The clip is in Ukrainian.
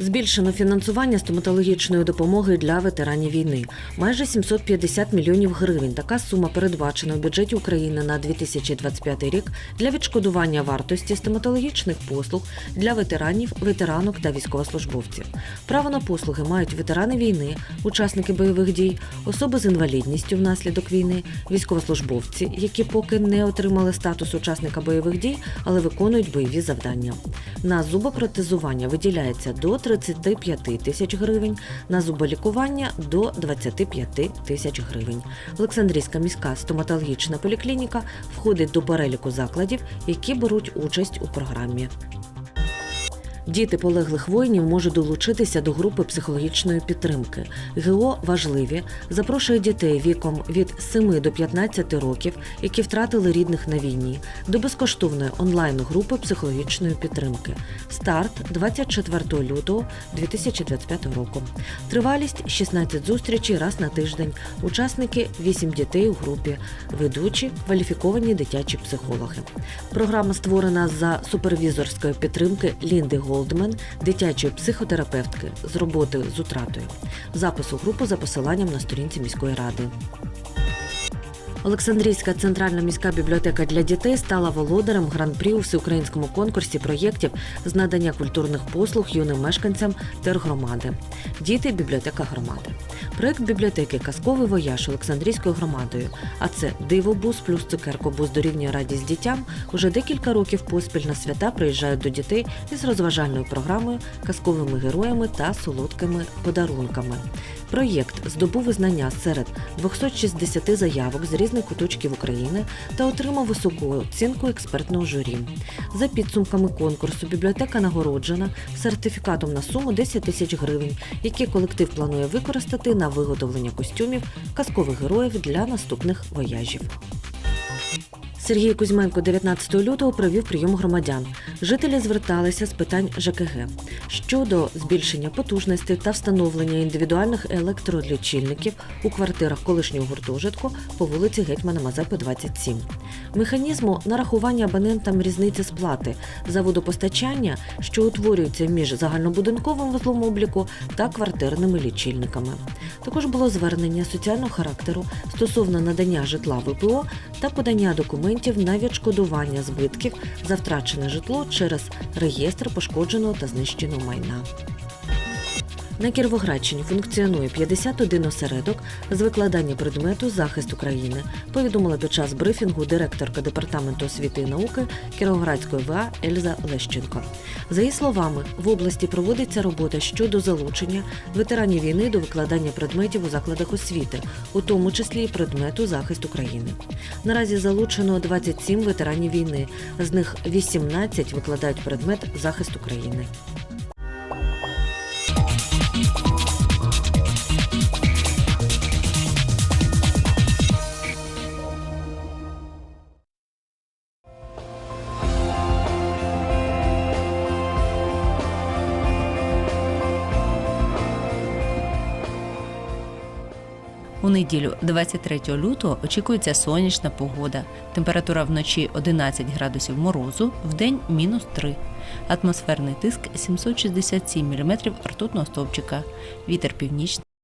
Збільшено фінансування стоматологічної допомоги для ветеранів війни. Майже 750 мільйонів гривень. Така сума передбачена у бюджеті України на 2025 рік для відшкодування вартості стоматологічних послуг для ветеранів, ветеранок та військовослужбовців. Право на послуги мають ветерани війни, учасники бойових дій, особи з інвалідністю внаслідок війни, військовослужбовці, які поки не отримали статус учасника бойових дій, але виконують бойові завдання. На зубопротезування виділяється до 35 тисяч гривень, на зуболікування до 25 тисяч гривень. Олександрійська міська стоматологічна поліклініка входить до переліку закладів, які беруть участь у програмі. Діти полеглих воїнів можуть долучитися до групи психологічної підтримки. ГО важливі запрошує дітей віком від 7 до 15 років, які втратили рідних на війні, до безкоштовної онлайн-групи психологічної підтримки. Старт 24 лютого 2025 року. Тривалість 16 зустрічей раз на тиждень. Учасники 8 дітей у групі, ведучі кваліфіковані дитячі психологи. Програма створена за супервізорської підтримки Лінди Голдмен, дитячої психотерапевтки з роботи з утратою. Запис у групу за посиланням на сторінці міської ради. Олександрійська центральна міська бібліотека для дітей стала володарем гран-прі у всеукраїнському конкурсі проєктів з надання культурних послуг юним мешканцям тергромади. Діти бібліотека громади. Проект бібліотеки Казковий вояж Олександрійською громадою. А це дивобус плюс цукеркобус дорівнює радість дітям. Уже декілька років поспіль на свята приїжджають до дітей із розважальною програмою, казковими героями та солодкими подарунками. Проєкт здобув визнання серед 260 заявок з різних куточків України та отримав високу оцінку експертного журі. За підсумками конкурсу бібліотека нагороджена сертифікатом на суму 10 тисяч гривень, які колектив планує використати на виготовлення костюмів казкових героїв для наступних вояжів. Сергій Кузьменко 19 лютого провів прийом громадян. Жителі зверталися з питань ЖКГ щодо збільшення потужностей та встановлення індивідуальних електролічильників у квартирах колишнього гуртожитку по вулиці Гетьмана Мазепи, 27. Механізму нарахування абонентам різниці сплати за водопостачання, що утворюється між загальнобудинковим вузлом обліку та квартирними лічильниками. Також було звернення соціального характеру стосовно надання житла ВПО та подання документів на відшкодування збитків за втрачене житло через реєстр пошкодженого та знищеного майна. На Кіровоградщині функціонує 51 осередок з викладання предмету захист України, повідомила під час брифінгу директорка департаменту освіти і науки Кіровоградської ВА Ельза Лещенко. За її словами, в області проводиться робота щодо залучення ветеранів війни до викладання предметів у закладах освіти, у тому числі і предмету захист України. Наразі залучено 27 ветеранів війни, з них 18 викладають предмет захист України. У неділю, 23 лютого, очікується сонячна погода. Температура вночі 11 градусів морозу, вдень мінус 3. Атмосферний тиск 767 мм ртутного стовпчика. Вітер північний